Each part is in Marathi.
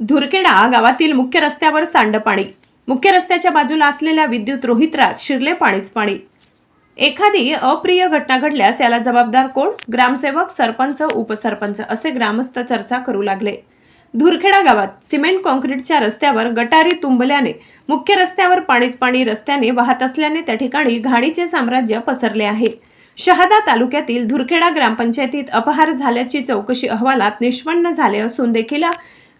धुरखेडा गावातील मुख्य रस्त्यावर सांडपाणी. मुख्य रस्त्याच्या बाजूला असलेल्या विद्युत रोहित्रात शिरले पाणीच पाणी. एखादी अप्रिय घटना घडल्यास याला जबाबदार कोण? ग्रामसेवक सरपंच उपसरपंच असे ग्रामस्थ चर्चा करू लागले. धुरखेडा गावात सिमेंट कॉन्क्रीटच्या रस्त्यावर गटारी तुंबल्याने मुख्य रस्त्यावर पाणीच पाणी रस्त्याने वाहत असल्याने त्या ठिकाणी घाणीचे साम्राज्य पसरले आहे. शहादा तालुक्यातील धुरखेडा ग्रामपंचायतीत अपहार झाल्याची चौकशी अहवालात निष्पन्न झाले असून देखील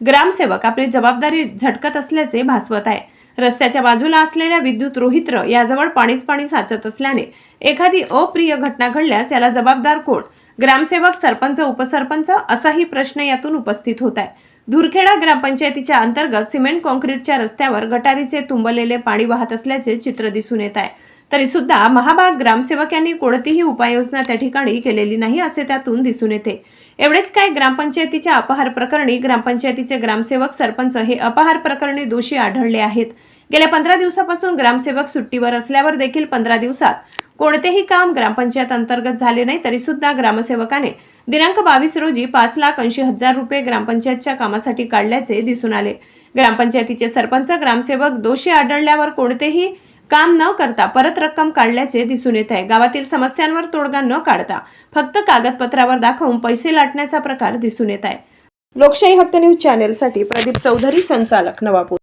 ग्रामसेवक आपली जबाबदारी झटकत असल्याचे भासवत आहे. रस्त्याच्या बाजूला असलेल्या विद्युत रोहित्र याजवळ पाणीच पाणी साचत असल्याने एखादी अप्रिय घटना घडल्यास याला जबाबदार कोण? ग्रामसेवक सरपंच उपसरपंच असाही प्रश्न यातून उपस्थित होत आहे. धुरखेडा ग्रामपंचायतीच्या अंतर्गत सिमेंट कॉन्क्रीटच्या रस्त्यावर गटारीचे तुंबलेले पाणी वाहत असल्याचे चित्र दिसून येत आहे. तरी सुद्धा महाभाग ग्रामसेवक यांनी कोणतीही उपाययोजना त्या ठिकाणी केलेली नाही असे त्यातून दिसून येते. एवढेच काय ग्रामपंचायतीच्या अपहार प्रकरणी ग्रामपंचायतीचे ग्रामसेवक सरपंच हे अपहार प्रकरणी दोषी आढळले आहेत. गेल्या पंधरा दिवसापासून ग्रामसेवक सुट्टीवर असल्यावर देखील पंधरा दिवसात कोणतेही काम ग्रामपंचायत अंतर्गत झाले नाही तरी सुद्धा ग्रामसेवकाने दिनांक बावीस रोजी पाच लाख ऐंशी हजार रुपये ग्रामपंचायतच्या कामासाठी काढल्याचे दिसून आले. ग्रामपंचायतीचे सरपंच ग्रामसेवक दोषी आढळल्यावर कोणतेही काम न करता परत रक्कम काढल्याचे दिसून येत आहे. गावातील समस्यांवर तोडगा न काढता फक्त कागदपत्रावर दाखवून पैसे लाटण्याचा प्रकार दिसून येत आहे. लोकशाही हक्क न्यूज चॅनेलसाठी प्रदीप चौधरी संचालक नवापूर.